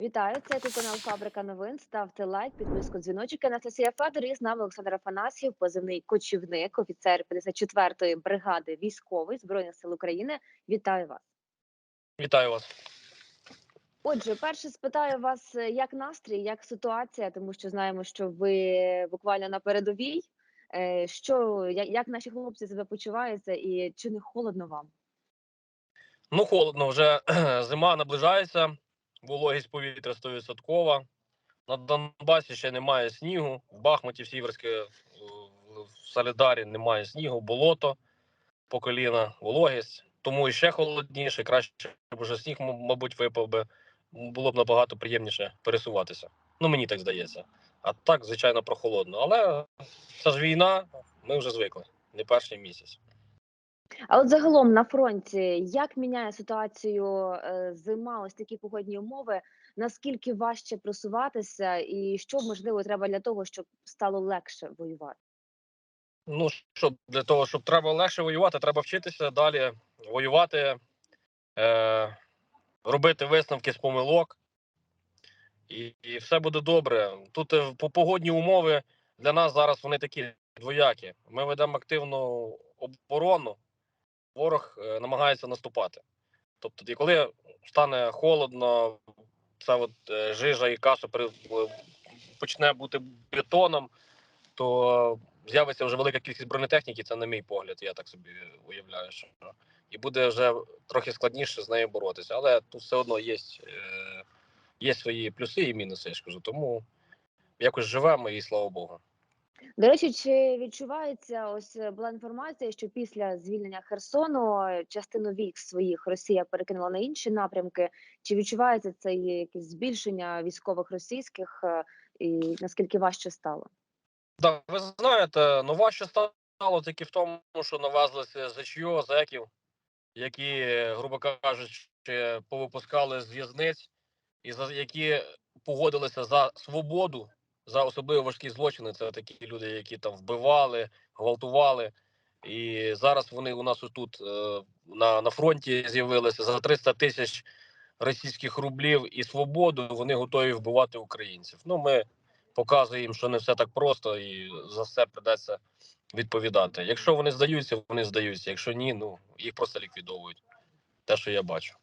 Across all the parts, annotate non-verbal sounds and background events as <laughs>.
Вітаю, це тут канал Фабрика новин. Ставте лайк, підписку, дзвіночок. Анастасія Федор і з нами Олександр Афанасьєв, позивний кочівник, офіцер 54-ї бригади військовий збройних сил України. Вітаю вас. Вітаю вас. Отже, перше спитаю вас, е, як настрій, як ситуація, тому що знаємо, що ви буквально на передовій. Е, Що як наші хлопці себе почуваються, і чи не холодно вам? Ну, холодно, вже <clears throat> зима наближається, вологість повітря 100%. На Донбасі ще немає снігу. В Бахмуті, в Сіверське, в Солідарі немає снігу, болото по коліна, вологість. Тому і ще холодніше, краще, щоб вже сніг, мабуть, випав би. Було б набагато приємніше пересуватися. Ну, мені так здається. А так, звичайно, прохолодно. Але це ж війна, ми вже звикли. Не перший місяць. А от загалом на фронті як міняє ситуацію е, зима, ось такі погодні умови? Наскільки важче просуватися, і що можливо треба для того, щоб стало легше воювати? Ну що для того, щоб треба легше воювати, треба вчитися далі воювати, е, робити висновки з помилок, і, і все буде добре. Тут е, по погодні умови для нас зараз вони такі двоякі. Ми ведемо активну оборону, ворог е, намагається наступати. Тобто, коли стане холодно, це от е, жижа і каша е, почне бути бетоном, то з'явиться вже велика кількість бронетехніки, це на мій погляд, я так собі уявляю, що і буде вже трохи складніше з нею боротися. Але тут все одно є, є свої плюси і мінуси, я ж кажу. Тому якось живемо і слава Богу. До речі, чи відчувається ось е, була інформація, що після звільнення Херсону е, частину військ своїх Росія перекинула на інші напрямки? Чи відчувається це якесь збільшення військових російських, е, і наскільки важче стало? Да, ви знаєте, ну важче стало тільки в тому, що навезлися ЗЧО, зеків, які, грубо кажучи, повипускали з в'язниць, і за які погодилися за свободу, за особливо важкі злочини. Це такі люди, які там вбивали, гвалтували. І зараз вони у нас тут е, на, на фронті з'явилися за 300 тисяч російських рублів і свободу. Вони готові вбивати українців. Ну, ми показує їм, що не все так просто, і за все придеться відповідати. Якщо вони здаються, вони здаються. Якщо ні, ну їх просто ліквідовують. Те, що я бачу.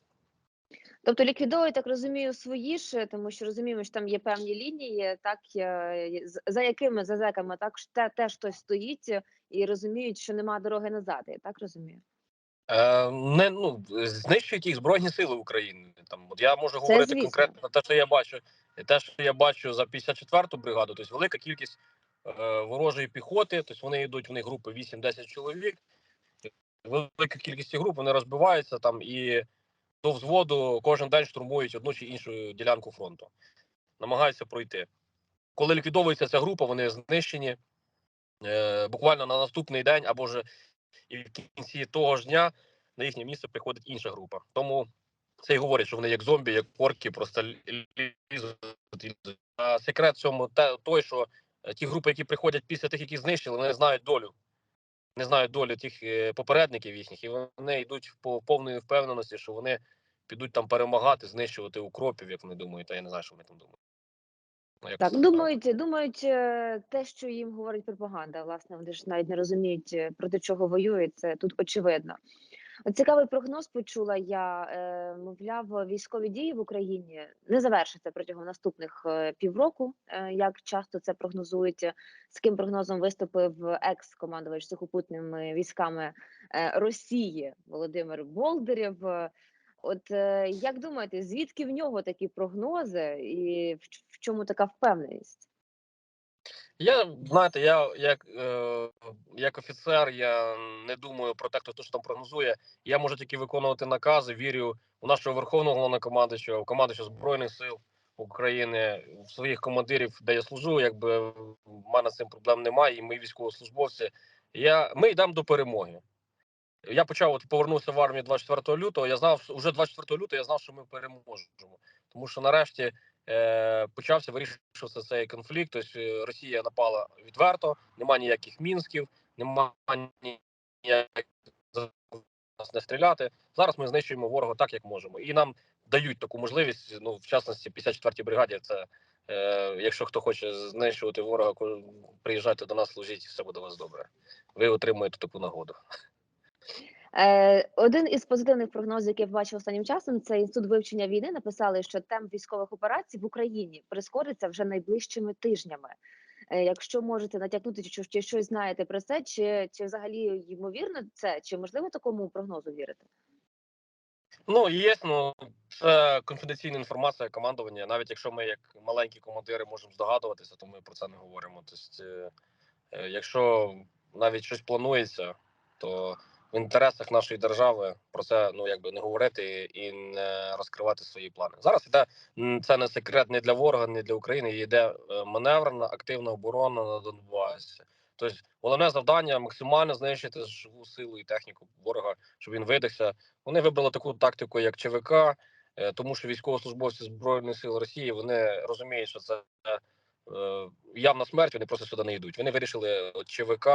Тобто ліквідовують, так розумію, свої ж, тому що розуміємо, що там є певні лінії, так за якими за зеками так те, теж хтось стоїть і розуміють, що нема дороги назад. Я так розумію. Е, не ну знищують їх збройні сили України. Там от я можу говорити звісно. конкретно те, що я бачу, те, що я бачу за 54-ту бригаду, тобто велика кількість е, ворожої піхоти. Тобто вони йдуть в них групи 8-10 чоловік. Велика кількість груп вони розбиваються там і до взводу кожен день штурмують одну чи іншу ділянку фронту, намагаються пройти. Коли ліквідовується ця група, вони знищені е, буквально на наступний день або ж і в кінці того ж дня на їхнє місце приходить інша група. Тому це й говорять, що вони як зомбі, як орки, просто лізуть. А секрет цьому той, що е, ті групи, які приходять після тих, які знищили, вони знають долю. Не знають долю тих е, попередників їхніх, і вони йдуть по повної впевненості, що вони підуть там перемагати, знищувати укропів, як вони думають, а я не знаю, що вони там думають. Як Так, думають, думають е, те, що їм говорить пропаганда. Власне, вони ж навіть не розуміють е, проти чого воюють. Це тут очевидно. Цікавий прогноз почула я. Е, мовляв, військові дії в Україні не завершаться протягом наступних е, півроку. Е, як часто це прогнозують? З ким прогнозом виступив екс-командувач сухопутними військами Росії Володимир Болдирєв. От як думаєте, звідки в нього такі прогнози, і в чому така впевненість? Я знаєте, я як, е, як офіцер, я не думаю про те, хто що там прогнозує. Я можу тільки виконувати накази. Вірю у нашого верховного головнокомандуючого, в командуючого збройних сил України, в своїх командирів, де я служу. Якби в мене з цим проблем немає, і ми військовослужбовці. Я ми йдемо до перемоги. Я почав от повернувся в армію 24 лютого. Я знав, вже 24 лютого я знав, що ми переможемо, тому що нарешті е, почався вирішуватися цей конфлікт. Тобто е, Росія напала відверто, нема ніяких мінськів, нема ніяких не стріляти. Зараз ми знищуємо ворога так, як можемо, і нам дають таку можливість. Ну, в частності, 54-й бригаді, це е, якщо хто хоче знищувати ворога, приїжджайте до нас, служіть, все буде у вас добре. Ви отримуєте таку нагоду. Е, один із позитивних прогнозів, який я бачив останнім часом, це інститут вивчення війни. Написали, що темп військових операцій в Україні прискориться вже найближчими тижнями. Е, якщо можете натякнути, чи, чи щось знаєте про це, чи, чи взагалі ймовірно це, чи можливо такому прогнозу вірити? Ну, є, ну це конфіденційна інформація командування. Навіть якщо ми, як маленькі командири, можемо здогадуватися, то ми про це не говоримо. Тобто, е, якщо навіть щось планується, то в інтересах нашої держави про це ну якби не говорити і не розкривати свої плани. Зараз іде це не секрет ні для ворога, ні для України. Йде е, маневрна активна оборона на Донбасі. Тобто, головне завдання максимально знищити живу силу і техніку ворога, щоб він видихся. Вони вибрали таку тактику, як ЧВК, е, тому що військовослужбовці збройних сил Росії вони розуміють, що це е, явна смерть. Вони просто сюди не йдуть. Вони вирішили ЧВК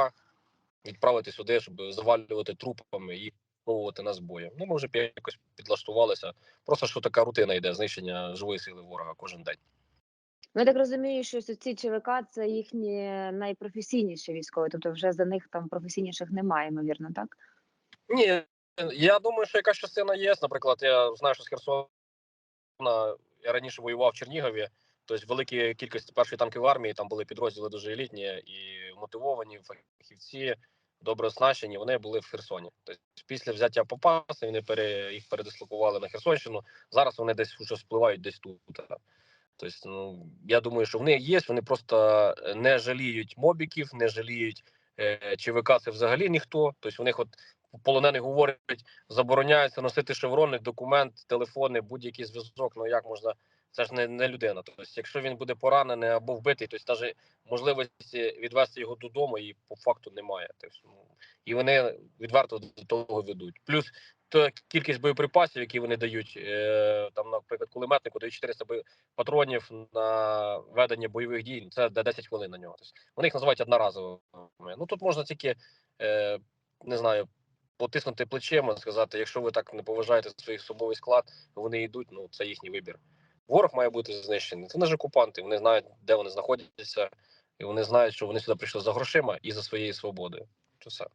відправити сюди, щоб завалювати трупами і пробувати нас боєм. Ну ми вже якось підлаштувалися. Просто що така рутина йде знищення живої сили ворога кожен день. Ну, я так розумію, що ці ЧВК це їхні найпрофесійніші військові, тобто вже за них там професійніших немає, ймовірно, так? Ні, я думаю, що якась частина є. Наприклад, я знаю, що з Херсона я раніше воював в Чернігові. Тобто велика кількість першої танкової армії, там були підрозділи дуже елітні і мотивовані фахівці, добре оснащені. Вони були в Херсоні. Тобто після взяття Попаси вони пере, їх передислокували на Херсонщину. Зараз вони десь вже спливають десь тут. Тобто, ну я думаю, що вони є. Вони просто не жаліють мобіків, не жаліють е, ЧВК. Це взагалі ніхто. Тобто, у них от полонених говорять, забороняється носити шеврони, документ, телефони, будь-який зв'язок. Ну як можна? Це ж не, не людина. Тобто, якщо він буде поранений або вбитий, то навіть можливості відвести його додому і по факту немає. Тобто, і вони відверто до того ведуть. Плюс та кількість боєприпасів, які вони дають, е, там, наприклад, кулеметнику дають 400 бо- патронів на ведення бойових дій. Це де 10 хвилин на нього. Тобто, вони їх називають одноразовими. Ну тут можна тільки е, не знаю. Потиснути плечима, сказати, якщо ви так не поважаєте свій особовий склад, вони йдуть. Ну це їхній вибір. Ворог має бути знищений. Це ж окупанти. Вони знають, де вони знаходяться, і вони знають, що вони сюди прийшли за грошима і за своєю свободою. Це все.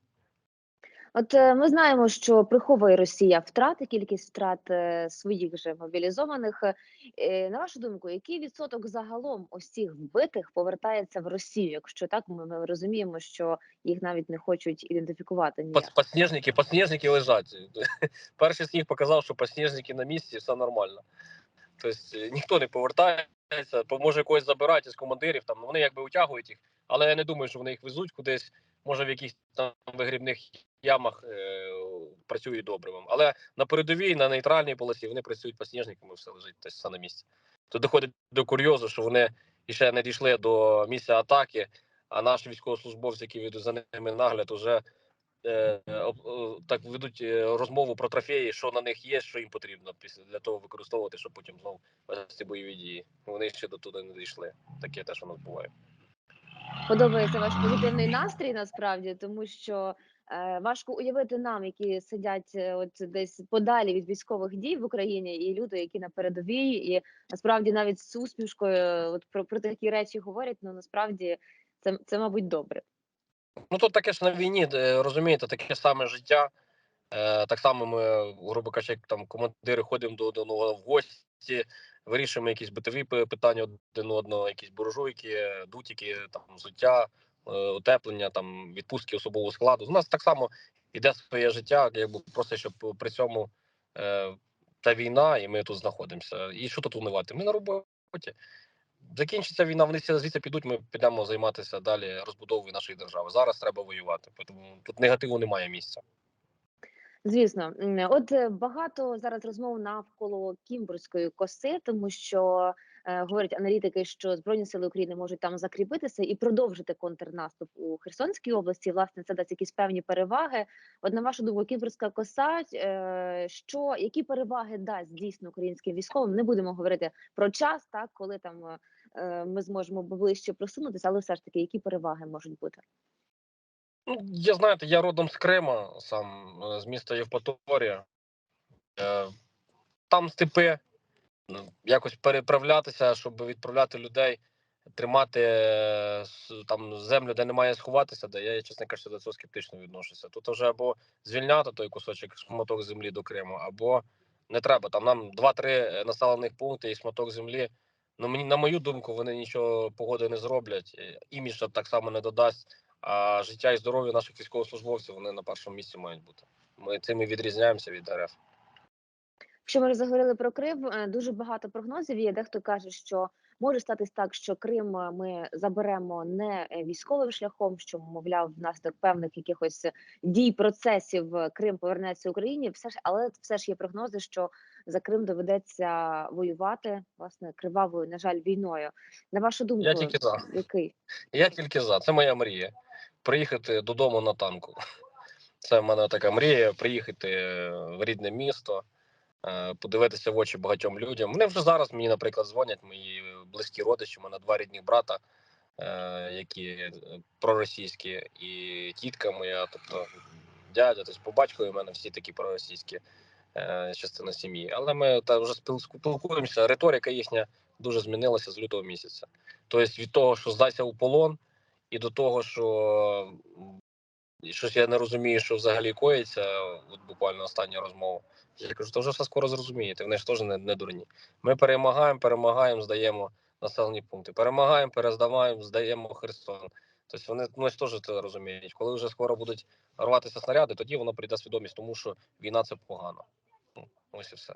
От е, ми знаємо, що приховує Росія втрати, кількість втрат е, своїх же мобілізованих. Е, На вашу думку, який відсоток загалом цих вбитих повертається в Росію? Якщо так, ми, ми розуміємо, що їх навіть не хочуть ідентифікувати ніяк. Подснежники лежать. <laughs> Перший сніг показав, що подснежники на місці, все нормально. Тобто е, ніхто не повертається, може когось забирають із командирів, там вони якби утягують їх, але я не думаю, що вони їх везуть кудись, може в якихось там вигрібних ямах е, працюють добривом. Але на передовій, на нейтральній полосі вони працюють подснежниками, все лежить тобто все на місці. То доходить до курйозу, що вони ще не дійшли до місця атаки, а наші військовослужбовці, які ведуть за ними нагляд, уже так ведуть е, розмову про трофеї, що на них є, що їм потрібно після для того використовувати, щоб потім знову вести бойові дії. Вони ще до туди не дійшли. Таке теж воно буває. Подобається ваш позитивний настрій насправді, тому що е, важко уявити нам, які сидять е, от десь подалі від військових дій в Україні, і люди, які на передовій, і насправді навіть з усмішкою е, от про, про такі речі говорять. Ну насправді це, це мабуть добре. Ну тут таке ж на війні, розумієте, таке саме життя. Е, так само ми, грубо кажучи, як там командири ходимо до одного в гості, вирішуємо якісь битові питання один одного, якісь буржуйки, дутики, там взуття, е, утеплення, там відпустки особового складу. У нас так само іде своє життя, якби просто щоб при цьому е, та війна, і ми тут знаходимося. І що тут унивати? Ми на роботі. Закінчиться війна, вони всі звідси підуть. Ми підемо займатися далі розбудовою нашої держави. Зараз треба воювати, тому тут негативу немає місця. Звісно, от е, багато зараз розмов навколо Кімбурської коси, тому що е, говорять аналітики, що збройні сили України можуть там закріпитися і продовжити контрнаступ у Херсонській області. Власне, це дасть якісь певні переваги. От на вашу думку, Кімбурська коса, е, що які переваги дасть дійсно українським військовим? Не будемо говорити про час, так коли там е, ми зможемо ближче просунутися, але все ж таки, які переваги можуть бути? Ну, я знаєте, я родом з Крима, сам е, з міста Євпаторія. Е, Там степи, якось переправлятися, щоб відправляти людей, тримати е, там землю, де немає сховатися, де я, чесно кажучи, до цього скептично відношуся. Тут вже або звільняти той кусочок шматок землі до Криму, або не треба. Там нам 2-3 населених пункти і шматок землі. Ну, мені, на мою думку, вони нічого погоди не зроблять. е, Імідж так само не додасть. А життя і здоров'я наших військовослужбовців вони на першому місці мають бути. Ми цим і відрізняємося від РФ. Якщо ми заговорили про Крим, е, дуже багато прогнозів є. Дехто каже, що може статись так, що Крим е, ми заберемо не військовим шляхом, що мовляв, внаслідок певних якихось дій процесів Крим повернеться Україні. Все ж, але все ж є прогнози, що за Крим доведеться воювати власне кривавою, на жаль, війною. На вашу думку, Я тільки за. який Я тільки за. Це моя мрія. Приїхати додому на танку. Це в мене така мрія. Приїхати в рідне місто, е, подивитися в очі багатьом людям. Вони вже зараз мені, наприклад, дзвонять мої близькі родичі. У мене два рідні брата, е, які е, проросійські, і тітка моя, тобто дядя, тобто по батькові в мене всі такі проросійські е, частина сім'ї. Але ми та вже спілкуємося. Риторика їхня дуже змінилася з лютого місяця. Тобто від того, що здайся у полон, і до того, що щось я не розумію, що взагалі коїться. От буквально остання розмова. Я кажу, то вже все скоро зрозумієте. Вони ж теж не, не дурні. Ми перемагаємо, перемагаємо, здаємо населені пункти. Перемагаємо, перездаваємо, здаємо Херсон. Тобто вони ну, теж це розуміють. Коли вже скоро будуть рватися снаряди, тоді воно прийде свідомість, тому що війна це погано. Ось і все.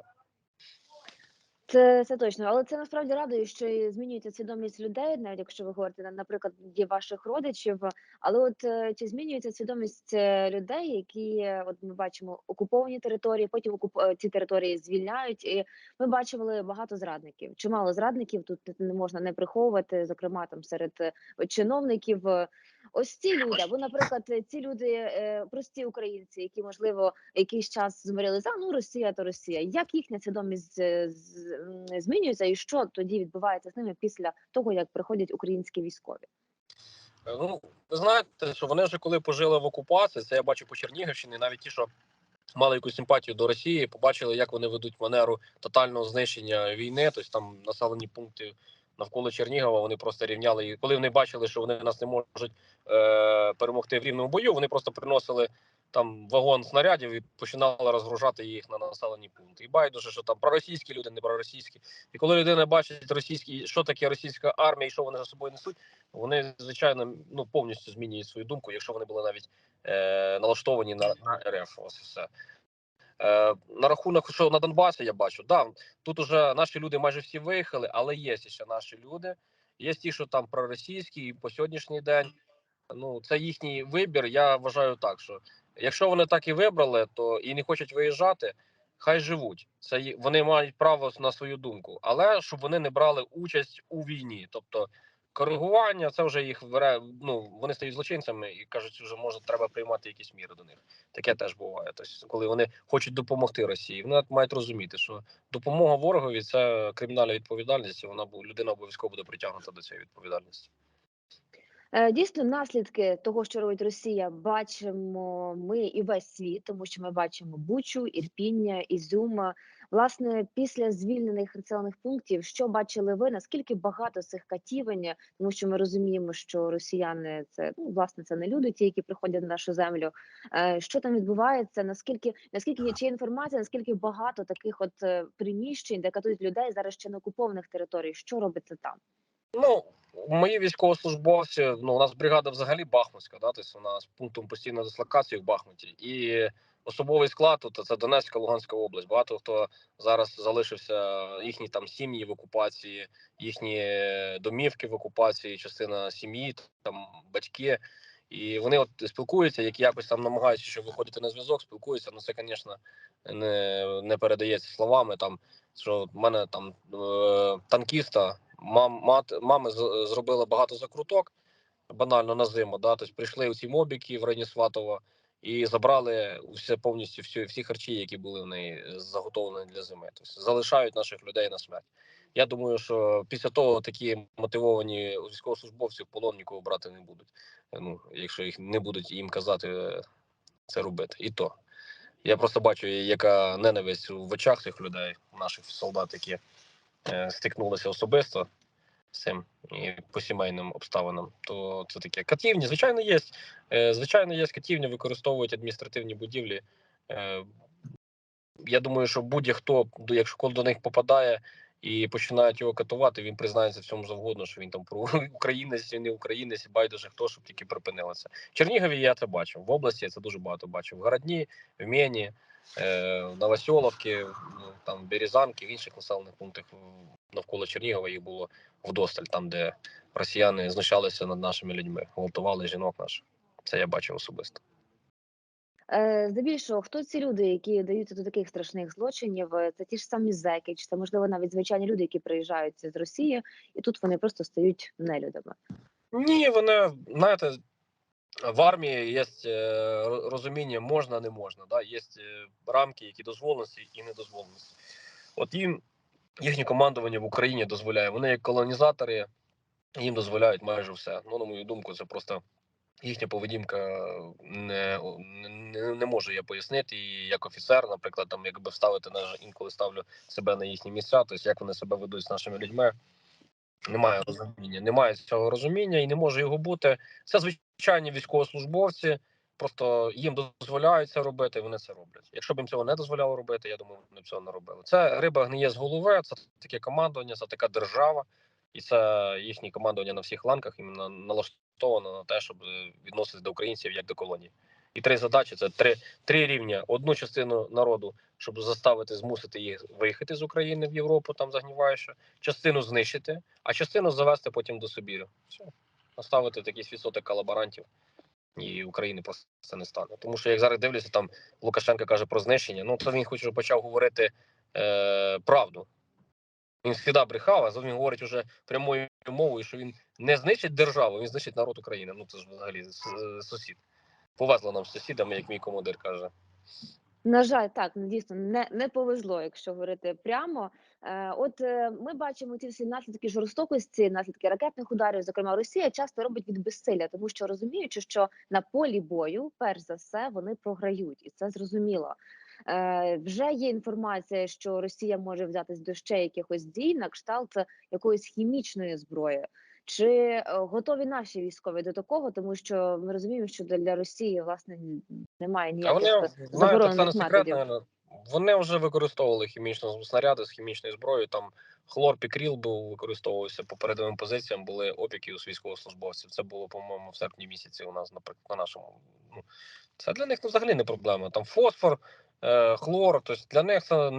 Це, це точно, але це насправді радує, що змінюється свідомість людей, навіть якщо ви говорите, на- наприклад, є ваших родичів. Але от е, чи змінюється свідомість е, людей, які е, от ми бачимо окуповані території, потім окуп... ці території звільняють, і ми бачили багато зрадників. Чимало зрадників тут не можна не приховувати, зокрема там серед чиновників. Ось ці люди, або, наприклад, ці люди, е, прості українці, які можливо якийсь час змирилися, «А, ну Росія то Росія. Як їхня свідомість е, змінюється, і що тоді відбувається з ними після того, як приходять українські військові? Е, Ну, ви знаєте, що вони вже коли пожили в окупації, це я бачу по Чернігівщині, навіть ті, що мали якусь симпатію до Росії, побачили, як вони ведуть манеру тотального знищення війни, тобто там населені пункти навколо Чернігова, вони просто рівняли. І коли вони бачили, що вони нас не можуть е, перемогти в рівному бою, вони просто приносили там вагон снарядів і починали розгружати їх на населені пункти. І байдуже, що там проросійські люди, не проросійські. І коли людина бачить російські, що таке російська армія і що вони за собою несуть, вони звичайно ну повністю змінюють свою думку, якщо вони були навіть е, налаштовані на, на РФ. Ось все. Е, на рахунок, що на Донбасі я бачу, да, тут уже наші люди майже всі виїхали, але є ще наші люди. Є ті, що там проросійські, і по сьогоднішній день. Ну, це їхній вибір. Я вважаю так, що якщо вони так і вибрали, то і не хочуть виїжджати, хай живуть. Це вони мають право на свою думку, але щоб вони не брали участь у війні. Тобто коригування це вже їх. Ну вони стають злочинцями і кажуть, що може треба приймати якісь міри до них. Таке теж буває. Тобто, коли вони хочуть допомогти Росії, вони мають розуміти, що допомога ворогові це кримінальна відповідальність. і Вона людина обов'язково буде притягнута до цієї відповідальності. Е, Дійсно, наслідки того, що робить Росія, бачимо ми і весь світ, тому що ми бачимо Бучу, Ірпіння, Ізюм. Власне, після звільнених населених пунктів, що бачили ви? Наскільки багато цих катівень, тому що ми розуміємо, що росіяни це ну власне це не люди, ті, які приходять на нашу землю. Е, Що там відбувається? Наскільки наскільки є чи інформація? Наскільки багато таких от е, приміщень, де катують людей зараз ще на окупованих територіях? Що робиться там? Ну, мої військовослужбовці, ну, у нас бригада взагалі Бахмутська, да, тобто вона з пунктом постійної дислокації в Бахмуті. І особовий склад тут це Донецька, Луганська область. Багато хто зараз залишився, їхні там сім'ї в окупації, їхні домівки в окупації, частина сім'ї, там батьки. І вони от спілкуються, які якось там намагаються, щоб виходити на зв'язок, спілкуються. Ну це, звісно, не, не передається словами. Там що в мене там е, танкіста, мам, мат, мами зробили багато закруток банально на зиму. Да? Тобто прийшли у ці мобіки в районі Сватова і забрали все повністю всі, всі харчі, які були в неї заготовлені для зими. Тобто залишають наших людей на смерть. Я думаю, що після того такі мотивовані військовослужбовці в полон нікого брати не будуть. Ну, якщо їх не будуть їм казати е, це робити. І то. Я просто бачу, яка ненависть в очах цих людей, наших солдат, які е, стикнулися особисто з цим і по сімейним обставинам, то це таке катівні. Звичайно, є. Е, Звичайно, є катівні, використовують адміністративні будівлі. Е, Я думаю, що будь-хто, якщо коли до них попадає і починають його катувати, він признається в цьому завгодно, що він там про <laughs> українець, не українець, байдуже хто, щоб тільки припинилося. В Чернігові я це бачив. В області я це дуже багато бачив. В Городні, в Мені, е, в Новоселовці, ну, там Березанки, в інших населених пунктах навколо Чернігова їх було вдосталь, там, де росіяни знущалися над нашими людьми, гвалтували жінок наших. Це я бачив особисто. Е, Здебільшого, хто ці люди, які даються до таких страшних злочинів? Е, Це ті ж самі зеки, чи це можливо навіть звичайні люди, які приїжджають з Росії, і тут вони просто стають нелюдами. Ні, вони, знаєте, в армії є е, розуміння можна, не можна. Да? Є рамки, які дозволеності і недозволеності. От їм їхнє командування в Україні дозволяє. Вони як колонізатори, їм дозволяють майже все. Ну, на мою думку, це просто їхня поведінка не, не, не можу я пояснити. І як офіцер, наприклад, там якби вставити на інколи ставлю себе на їхні місця, тобто як вони себе ведуть з нашими людьми. Немає розуміння, немає цього розуміння і не може його бути. Це звичайні військовослужбовці, просто їм дозволяють це робити, і вони це роблять. Якщо б їм цього не дозволяло робити, я думаю, вони б цього не робили. Це риба гниє з голови, це таке командування, це така держава, і це їхнє командування на всіх ланках іменно налаштовано на те, щоб е, відноситися до українців як до колонії. І три задачі це три, три рівня: одну частину народу, щоб заставити змусити їх виїхати з України в Європу, там загніваючи, частину знищити, а частину завести потім до Сибіру. Все. Оставити такий відсоток колаборантів, і України просто це не стане. Тому що як зараз дивлюся, там Лукашенко каже про знищення. Ну то він хоч почав говорити е, правду. Він завжди брехав, а він говорить уже прямою мовою, що він не знищить державу, він знищить народ України. Ну це ж взагалі е, сусід. Повезло нам з сусідами, як мій командир каже. На жаль, так ну, дійсно не, не повезло, якщо говорити прямо. Е, от е, ми бачимо ці всі наслідки жорстокості, наслідки ракетних ударів. Зокрема, Росія часто робить від безсилля, тому що розуміючи, що на полі бою, перш за все, вони програють, і це зрозуміло. Е, вже є інформація, що Росія може взятись до ще якихось дій на кшталт якоїсь хімічної зброї. Чи е, готові наші військові до такого, тому що ми розуміємо, що для Росії власне немає А ніяких вони знаєте, це не заборонених секрет, наверное. Вони вже використовували хімічні снаряди з хімічною зброєю. Там хлорпікріл був використовувався по передовим позиціям. Були опіки у військовослужбовців. Це було, по-моєму, в серпні місяці. У нас наприклад, на нашому. Ну це для них ну, взагалі не проблема. Там фосфор, хлор. Тобто для них це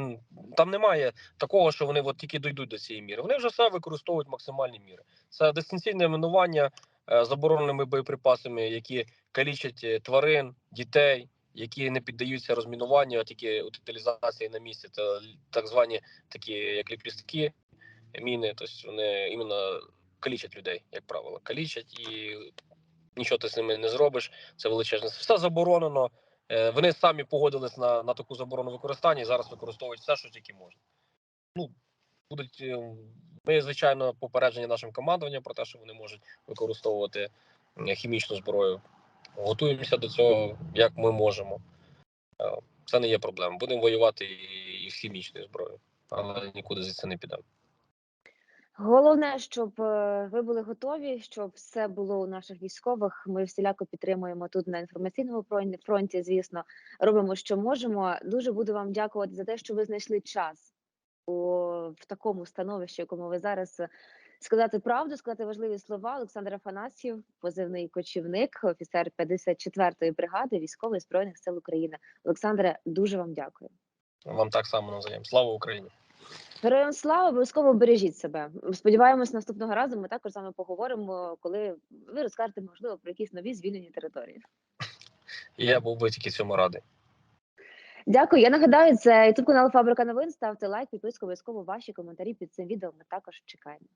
там немає такого, що вони от тільки дійдуть до цієї міри. Вони вже все використовують максимальні міри. Це дистанційне минування е, забороненими боєприпасами, які калічать е, тварин, дітей які не піддаються розмінуванню, а тільки утилізації на місці. Це так звані такі, як ліпістки, міни. Тобто вони іменно калічать людей, як правило. Калічать і нічого ти з ними не зробиш. Це величезне. Все заборонено. Е, Вони самі погодились на, на таку заборону використання і зараз використовують все, що тільки можна. Ну, будуть е, ми, звичайно, попереджені нашим командуванням про те, що вони можуть використовувати хімічну зброю. Готуємося до цього, як ми можемо. Е, Це не є проблема. Будемо воювати і, з хімічною зброєю, але нікуди звідси не підемо. Головне, щоб е, ви були готові, щоб все було у наших військових. Ми всіляко підтримуємо тут на інформаційному фронті. Звісно, робимо, що можемо. Дуже буду вам дякувати за те, що ви знайшли час у в такому становищі, якому ви зараз е, сказати правду, сказати важливі слова. Олександр Афанасьєв, позивний кочівник, офіцер 54-ї бригади військової збройних сил України. Олександре, дуже вам дякую. Вам так само навзаєм. Слава Україні! Героям слава, обов'язково бережіть себе. Сподіваємось, наступного разу ми також з вами поговоримо, коли ви розкажете, можливо, про якісь нові звільнені території. Я був би тільки цьому радий. Дякую. Я нагадаю, це youtube канал Фабрика новин. Ставте лайк, підписку, обов'язково ваші коментарі під цим відео. Ми також чекаємо.